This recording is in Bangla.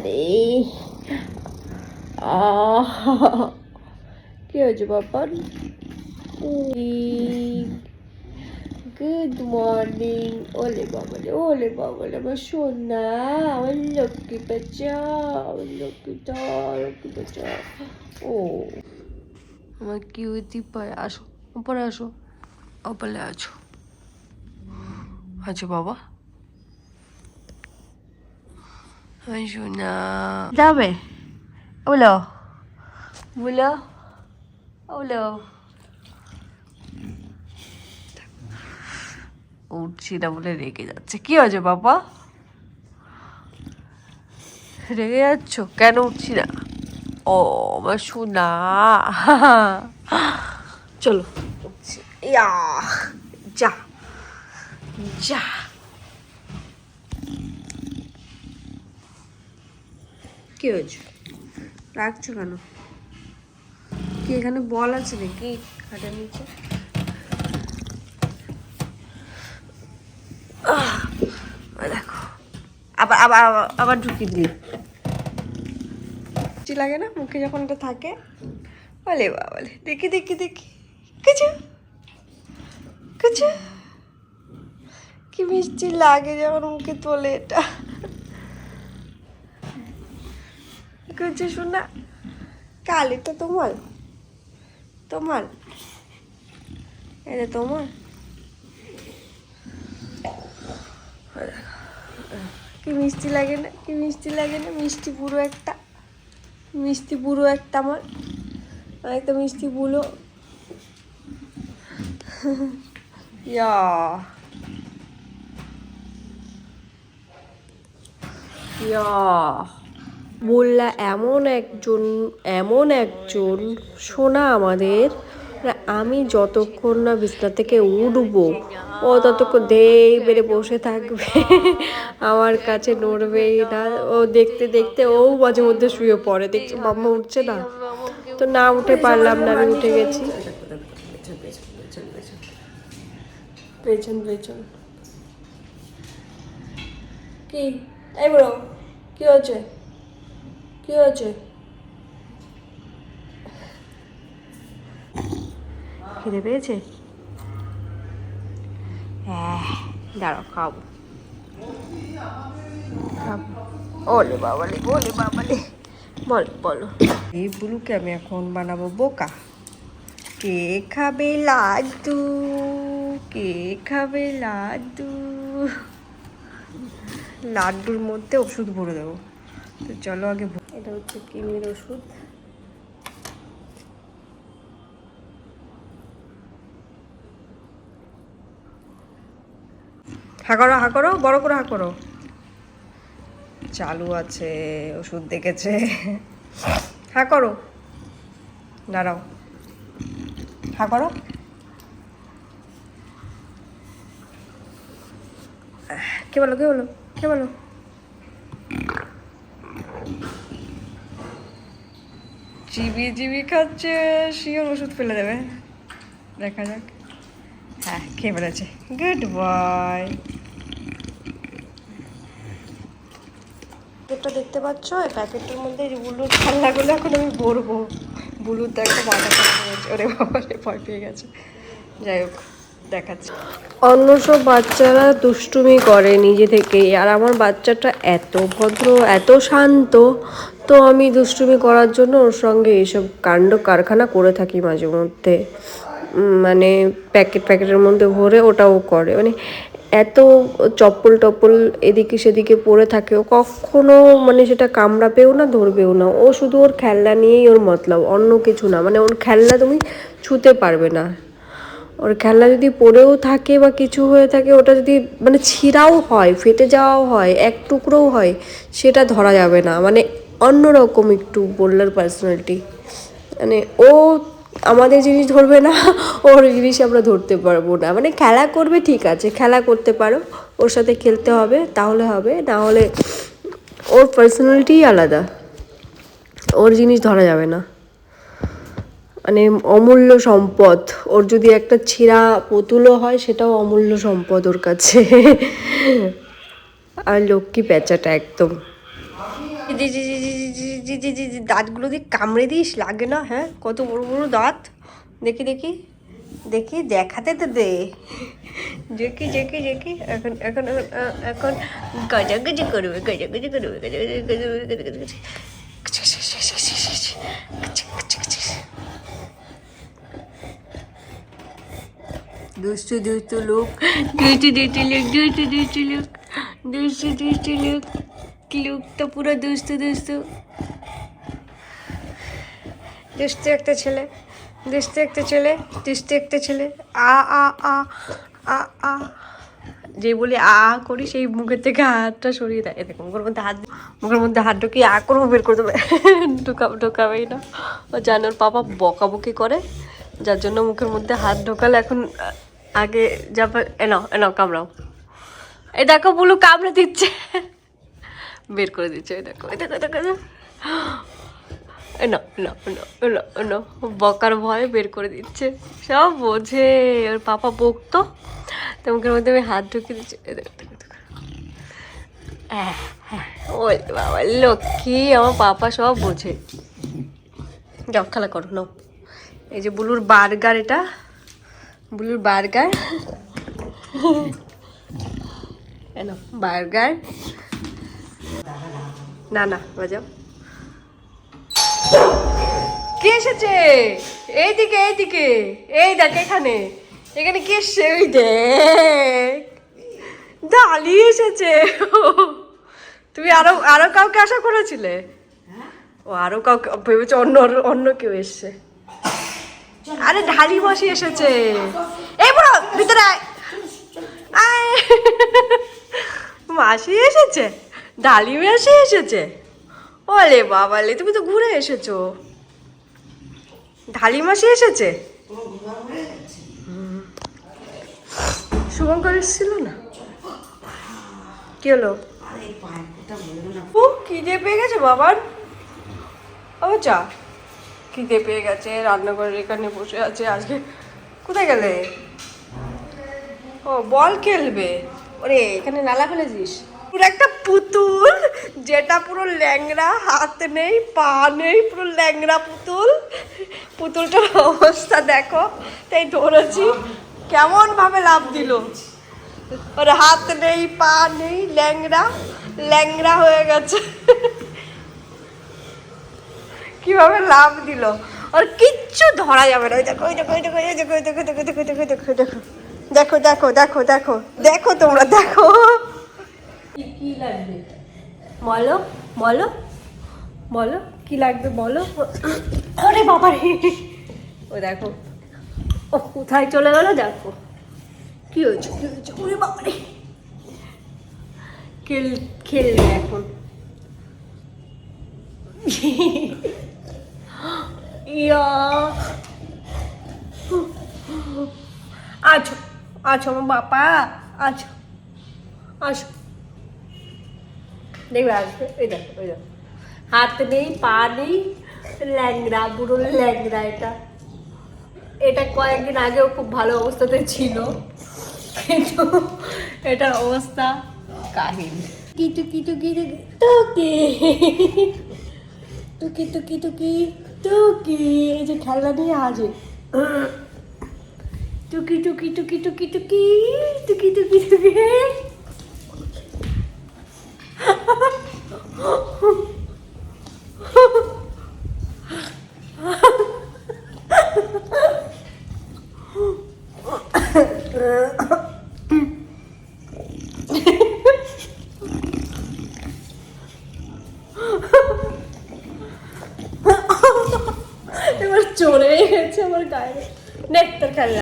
আরে কি হয়েছে বাবা গুড মর্নিং ওলে বাবালে ওলে বাবালে আমার সোনা আমার লক্ষ্মী বাচ্চা আমার লক্ষ্মীটা লক্ষ্মী বাচ্চা ও আমার কিউটি পায় আসো উপরে আসো উপরে আছো আছো বাবা আমার সোনা যাবে ওলো বলো ওলো উঠছি না বলে রেগে যাচ্ছে। কি হয়েছে বাবা? রেগে যাচ্ছ? কেন উঠছি না? ও, আমার সোনা। চলো, উঠছি। ইয়া, যা যা। কি হয়েছে? রাখছো কেন? কি এখানে বল আছে নাকি? খাটের নিচে? দেখো। আবার আবার, আবার- ঢুকিয়ে মিষ্টি লাগে না? মুখে যখন এটা থাকে। বলে বলে দেখি দেখি দেখি। কিছু? কিছু? কি মিষ্টি লাগে যখন মুখে তোলে এটা। কিছু শোনা কালি তো তোমার। তোমার। এটা তোমার। কি মিষ্টি লাগে না কি মিষ্টি লাগে না মিষ্টি পুরো একটা। মিষ্টি পুরো একটা আমার। একটা মিষ্টি পুরো ইয়া। ইয়া। মোল্লা এমন একজন এমন একজন সোনা আমাদের। আমি যতক্ষণ না বিছনা থেকে উঠবো, ও ততক্ষণ দেই বেড়ে বসে থাকবে। আমার কাছে নড়বেই না। ও দেখতে দেখতে ও মাঝে মধ্যে শুয়ে পড়ে। দেখছি মাম্মা উঠছে না। তো না উঠে পারলাম না, আমি উঠে গেছি। পেছন পেছন। কি? এই বড়, কি হয়েছে? কি হয়েছে? খিদে পেয়েছে? হ্যাঁ দাঁড়াও খাব। খাব। ওলে বাবালে ওলে বাবালে। বল বলো। এই বুলুকে আমি এখন বানাবো বোকা। কে খাবে লাড্ডু? কে খাবে লাড্ডু? লাড্ডুর মধ্যে ওষুধ ভরে দেবো। তো চলো আগে এটা হচ্ছে কিমির ওষুধ। হা করো হা করো বড় করে হা করো। চালু আছে ওষুধ দেখেছে। হা করো। দাঁড়াও। হা করো। কে বলো কে বলো কে বলো? জিবি জিবি খাচ্ছে, শিওর ওষুধ ফেলে দেবে। দেখা যাক। হ্যাঁ খেয়ে ফেলেছে। Good boy. প্যাকেটটা দেখতে পাচ্ছ? এই প্যাকেটটার মধ্যে বুলুর খেলনাগুলো এখন আমি ভরবো। বুলুর তো একটা বাটা ওরে বাবা ভয় পেয়ে গেছে। যাই হোক। দেখাচ্ছি। অন্য সব বাচ্চারা দুষ্টুমি করে নিজে থেকেই, আর আমার বাচ্চাটা এত ভদ্র, এত শান্ত। তো আমি দুষ্টুমি করার জন্য ওর সঙ্গে এইসব কাণ্ড কারখানা করে থাকি মাঝে মধ্যে। মানে প্যাকেট প্যাকেটের মধ্যে ভরে ওটাও করে। মানে এত চপ্পল টপ্পল এদিকে সেদিকে পড়ে থাকে। ও কখনো মানে সেটা কামড়াবেও না, ধরবেও না। ও শুধু ওর খেলনা নিয়েই ওর মতলব, অন্য কিছু না। মানে ওর খেলনা তুমি ছুতে পারবে না। ওর খেলনা যদি পড়েও থাকে বা কিছু হয়ে থাকে, ওটা যদি মানে ছিঁড়াও হয়, ফেটে যাওয়াও হয়, এক টুকরোও হয়, সেটা ধরা যাবে না। মানে অন্যরকম একটু বললার পার্সোনালিটি মানে ও আমাদের জিনিস ধরবে না, ওর জিনিস আমরা ধরতে পারব না। মানে খেলা করবে, ঠিক আছে, খেলা করতে পারো, ওর সাথে খেলতে হবে, তাহলে হবে। না হলে ওর পার্সোনালিটিই আলাদা। ওর জিনিস ধরা যাবে না। মানে অমূল্য সম্পদ। ওর যদি একটা ছেঁড়া পুতুলও হয়, সেটাও অমূল্য সম্পদ ওর কাছে। আর লক্ষ্মী পেঁচাটা একদম। দাঁতগুলো দিয়ে কামড়ে দিস, লাগে না হ্যাঁ? কত বড় বড় দাঁত। দেখি দেখি দেখি, দেখাতে তো দে। জেকি জেকি জেকি এখন এখন এখন গজাগজি করবে গজাগজি করবে গজাগজি করবে দুষ্টু দুষ্টু লোক। দুষ্টু দুষ্টু লোক, দুষ্টু দুষ্টু লোক, দুষ্টু দুষ্টু লোক। লোকটা পুরো দুষ্টু দুষ্টু। দুষ্টু একটা ছেলে, দুষ্টু একটা ছেলে, দুষ্টু একটা ছেলে। আ আ আ আ আ। যে বলি আ করি, সেই মুখের থেকে হাতটা সরিয়ে দেয়। দেখো, মুখের মধ্যে হাত মুখের মধ্যে হাত ঢুকিয়ে আ করব বের করে দেবে। ঢুকাবো, ঢুকাবেই না। ও জানে ওর পাপা বকাবকি করে। যার জন্য মুখের মধ্যে হাত ঢোকালে এখন আগে যাবে এনাও এনাও কামড়াও। এই দেখো বুলু কামড়ে দিচ্ছে। বের করে দিচ্ছে এই দেখো এই দেখো দেখো। এ নাও, এ নাও, এ নাও, এ নাও, এ বকার ভয়ে বের করে দিচ্ছে। সব বোঝে ওর পাপা বকতো। তো মুখের মধ্যে আমি হাত ঢুকিয়ে দিচ্ছি। এ দেখো, দেখো, দেখো। হ্যাঁ, ওই বাবা লক্ষ্মী আমার পাপা সব বোঝে। যাও খেলা করো নাও। এই যে বুলুর বার্গার এটা। বুলুর বার্গার বার্গার না না, বাজাও। কে এসেছে? এইদিকে এইদিকে। এই দেখ, এখানে। এখানে কে এসছে? ওই দেখ। এসেছে। তুমি আরও আরও কাউকে আশা করেছিলে? ও, আরও কাউকে, ভেবেছে অন্য অন্য কেউ এসছে? আরে ঢালি বসে এসেছে। এই বড় ভিতরে মাসি এসেছে ঢালি মাসি এসেছে। ওলে বাবালে তুমি তো ঘুরে এসেছ। ঢালি মাসি এসেছে। শুভঙ্কর এসেছিল না? কি হলো? ও খিদে পেয়ে গেছে বাবার। ও চা খিদে পেয়ে গেছে, রান্নাঘরের এখানে বসে আছে আজকে। কোথায় গেলে? ও, বল খেলবে। ওরে, এখানে নালা ফেলেছিস? পুরো একটা পুতুল, যেটা পুরো ল্যাংরা হাত নেই, পা নেই, পুরো ল্যাংরা পুতুল। পুতুলটার অবস্থা দেখো, তাই ধরেছি। কেমন ভাবে লাভ দিল। ওর হাত নেই, পা নেই ল্যাংরা ল্যাংরা হয়ে গেছে। কীভাবে লাভ দিল? আর কিচ্ছু ধরা যাবে না। ওই দেখো ওই দেখো দেখো দেখো দেখো দেখো দেখো দেখো দেখো দেখো তোমরা, দেখো। কি লাগবে? বলো বলো বলো, কি লাগবে বলো? আরে বাবা রে। ও দেখো, ও কোথায় চলে গেল দেখো। কি হয়েছে কি হয়েছে? ওরে বাবা রে। খেল, খেলবে এখন। ইয়া। আছো আছো আমার বাপা, আছো আছো। দেখবে আসবে, এই দেখো ওই দেখো। হাত নেই, পা নেই, ল্যাংড়া পুরো ল্যাংড়া এটা। এটা কয়েকদিন আগেও খুব ভালো অবস্থাতে ছিল, কিন্তু এটার অবস্থা কাহিন কিটু কিটু কিটু টুকি টুকি টুকি টুকি। টুকি এই যে খেলনা নিয়ে হাজির টুকি টুকি টুকি টুকি টুকি টুকি টুকি টুকি এবার എന്നെ എത്ര